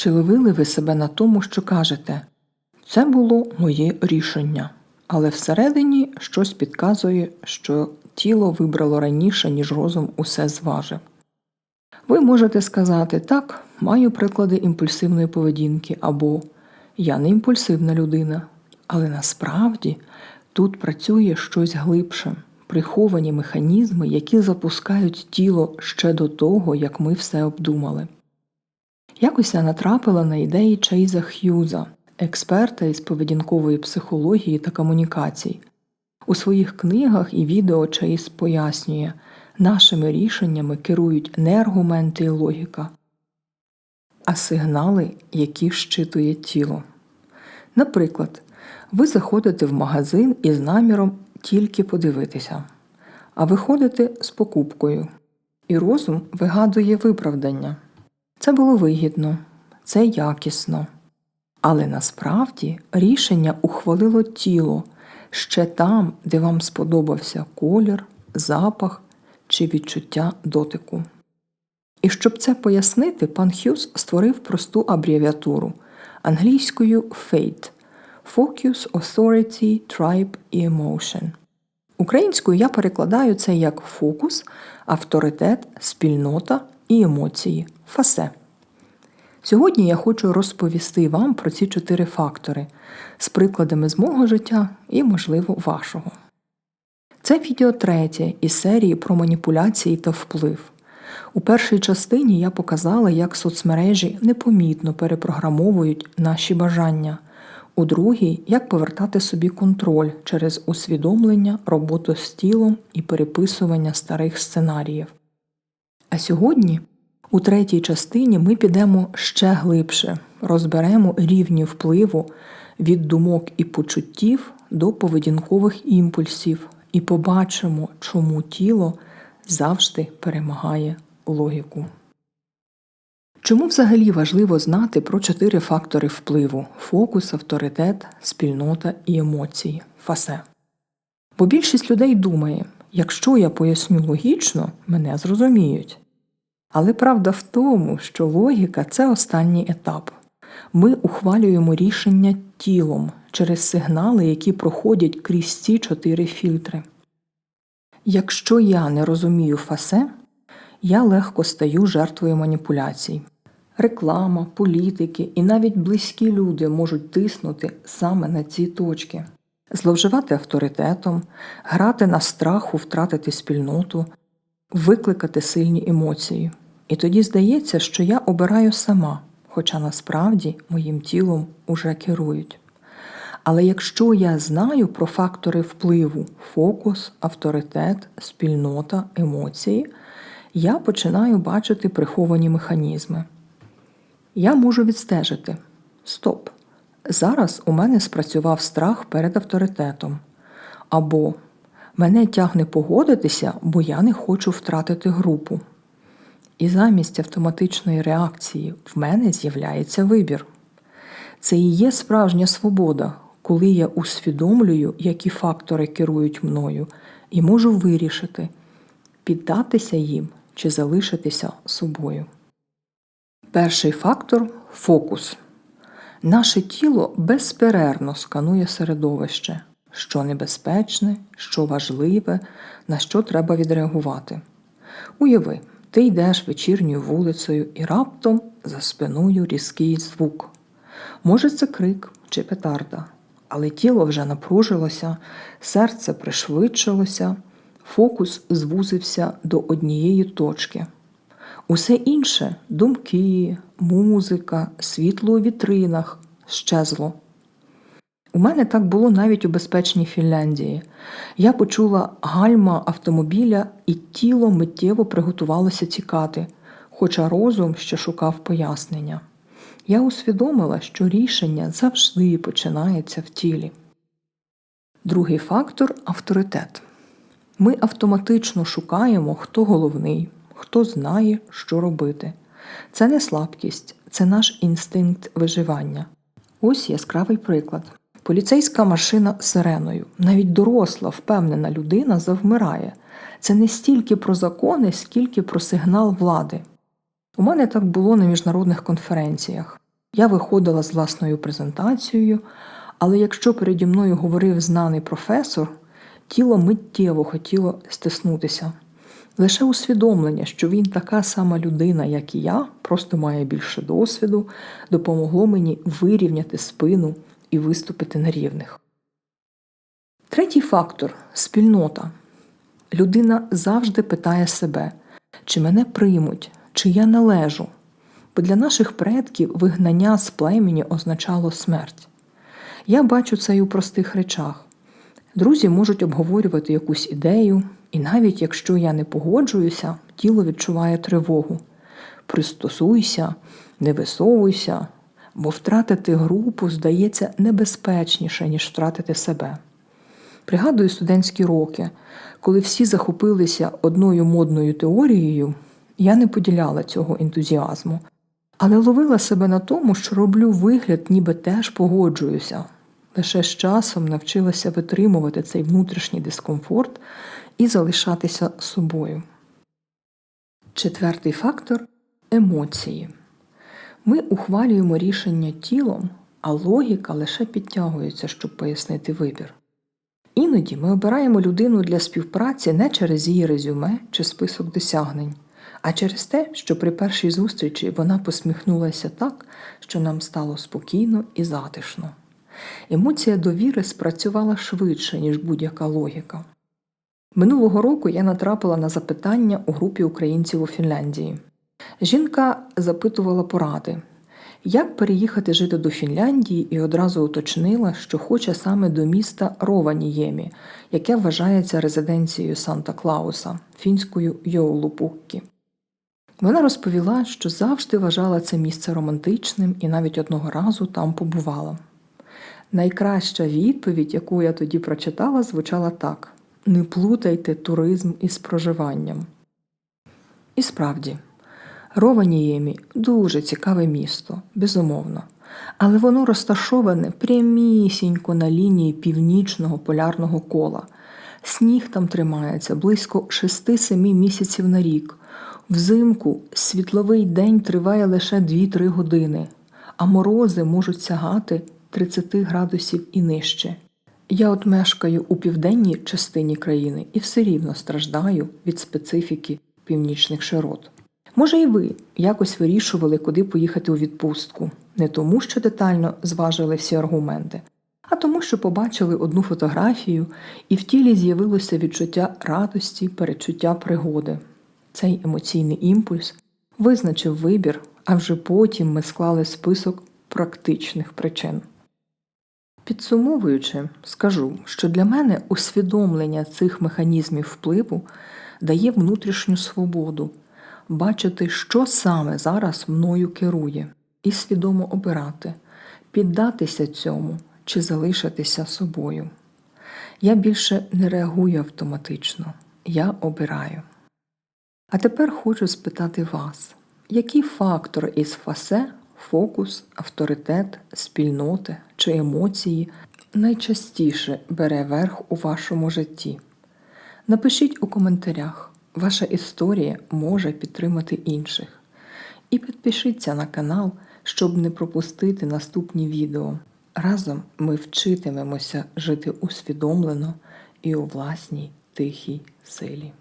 Чи ловили ви себе на тому, що кажете це було моє рішення, але всередині щось підказує, що тіло вибрало раніше, ніж розум усе зважив. Ви можете сказати так, маю приклади імпульсивної поведінки або я не імпульсивна людина, але насправді тут працює щось глибше, приховані механізми, які запускають тіло ще до того, як ми все обдумали. Якось я натрапила на ідеї Чейза Х'юза, експерта із поведінкової психології та комунікацій. У своїх книгах і відео Чейз пояснює, нашими рішеннями керують не аргументи і логіка, а сигнали, які щитує тіло. Наприклад, ви заходите в магазин із наміром тільки подивитися, а виходите з покупкою, і розум вигадує виправдання. Це було вигідно, це якісно. Але насправді рішення ухвалило тіло ще там, де вам сподобався колір, запах чи відчуття дотику. І щоб це пояснити, пан Х'юз створив просту абревіатуру англійською FATE Focus, Authority, Tribe і Emotion. Українською я перекладаю це як фокус, авторитет, спільнота і емоції фасе. Сьогодні я хочу розповісти вам про ці чотири фактори з прикладами з мого життя і, можливо, вашого. Це відео третє із серії про маніпуляції та вплив. У першій частині я показала, як соцмережі непомітно перепрограмовують наші бажання, у другій як повертати собі контроль через усвідомлення, роботу з тілом і переписування старих сценаріїв. А сьогодні у третій частині ми підемо ще глибше, розберемо рівні впливу від думок і почуттів до поведінкових імпульсів і побачимо, чому тіло завжди перемагає логіку. Чому взагалі важливо знати про чотири фактори впливу фокус, авторитет, спільнота і емоції фасе? Бо більшість людей думає, якщо я поясню логічно, мене зрозуміють. Але правда в тому, що логіка це останній етап. Ми ухвалюємо рішення тілом через сигнали, які проходять крізь ці чотири фільтри. Якщо я не розумію фасе, я легко стаю жертвою маніпуляцій. Реклама, політики і навіть близькі люди можуть тиснути саме на ці точки, зловживати авторитетом, грати на страху втратити спільноту, викликати сильні емоції. І тоді здається, що я обираю сама, хоча насправді моїм тілом уже керують. Але якщо я знаю про фактори впливу фокус, авторитет, спільнота, емоції, я починаю бачити приховані механізми. Я можу відстежити стоп. Зараз у мене спрацював страх перед авторитетом. Або мене тягне погодитися, бо я не хочу втратити групу. І замість автоматичної реакції в мене з'являється вибір. Це і є справжня свобода, коли я усвідомлюю, які фактори керують мною, і можу вирішити, піддатися їм чи залишитися собою. Перший фактор фокус. Наше тіло безперервно сканує середовище, що небезпечне, що важливе, на що треба відреагувати. Уяви, ти йдеш вечірньою вулицею і раптом за спиною різкий звук. Може, це крик чи петарда, але тіло вже напружилося, серце пришвидшилося, фокус звузився до однієї точки. Усе інше думки, музика, світло у вітринах щезло. У мене так було навіть у безпечній Фінляндії. Я почула гальма автомобіля, і тіло миттєво приготувалося тікати, хоча розум ще шукав пояснення. Я усвідомила, що рішення завжди починається в тілі. Другий фактор авторитет. Ми автоматично шукаємо, хто головний, хто знає, що робити. Це не слабкість, це наш інстинкт виживання. Ось яскравий приклад. Поліцейська машина сиреною, навіть доросла, впевнена людина завмирає. Це не стільки про закони, скільки про сигнал влади. У мене так було на міжнародних конференціях. Я виходила з власною презентацією, але якщо переді мною говорив знаний професор, тіло миттєво хотіло стиснутися. Лише усвідомлення, що він така сама людина, як і я, просто має більше досвіду, допомогло мені вирівняти спину і виступити на рівних. Третій фактор спільнота. Людина завжди питає себе, чи мене приймуть, чи я належу. Бо для наших предків вигнання з племені означало смерть. Я бачу це і у простих речах. Друзі можуть обговорювати якусь ідею, і навіть якщо я не погоджуюся, тіло відчуває тривогу. Пристосуйся, не висовуйся, бо втратити групу здається небезпечніше, ніж втратити себе. Пригадую студентські роки, коли всі захопилися одною модною теорією, я не поділяла цього ентузіазму, але ловила себе на тому, що роблю вигляд, ніби теж погоджуюся. Лише з часом навчилася витримувати цей внутрішній дискомфорт і залишатися собою. Четвертий фактор емоції. Ми ухвалюємо рішення тілом, а логіка лише підтягується, щоб пояснити вибір. Іноді ми обираємо людину для співпраці не через її резюме чи список досягнень, а через те, що при першій зустрічі вона посміхнулася так, що нам стало спокійно і затишно. Емоція довіри спрацювала швидше, ніж будь-яка логіка. Минулого року я натрапила на запитання у групі українців у Фінляндії. Жінка запитувала поради, як переїхати жити до Фінляндії, і одразу уточнила, що хоче саме до міста Рованіємі, яке вважається резиденцією Санта Клауса, фінською Йоулупуккі. Вона розповіла, що завжди вважала це місце романтичним і навіть одного разу там побувала. Найкраща відповідь, яку я тоді прочитала, звучала так: не плутайте туризм із проживанням. І справді, Рованіємі дуже цікаве місто, безумовно, але воно розташоване прямісінько на лінії північного полярного кола. Сніг там тримається близько 6-7 місяців на рік. Взимку світловий день триває лише 2-3 години, а морози можуть сягати 30 градусів і нижче. Я от мешкаю у південній частині країни і все рівно страждаю від специфіки північних широт. Може, і ви якось вирішували, куди поїхати у відпустку, не тому, що детально зважили всі аргументи, а тому, що побачили одну фотографію, і в тілі з'явилося відчуття радості, перечуття пригоди. Цей емоційний імпульс визначив вибір, а вже потім ми склали список практичних причин. Підсумовуючи, скажу, що для мене усвідомлення цих механізмів впливу дає внутрішню свободу бачити, що саме зараз мною керує, і свідомо обирати, піддатися цьому чи залишитися собою. Я більше не реагую автоматично, я обираю. А тепер хочу спитати вас, який фактор із фасе, фокус, авторитет, спільноти чи емоції найчастіше бере верх у вашому житті? Напишіть у коментарях. Ваша історія може підтримати інших. І підпишіться на канал, щоб не пропустити наступні відео. Разом ми вчитимемося жити усвідомлено і у власній тихій силі.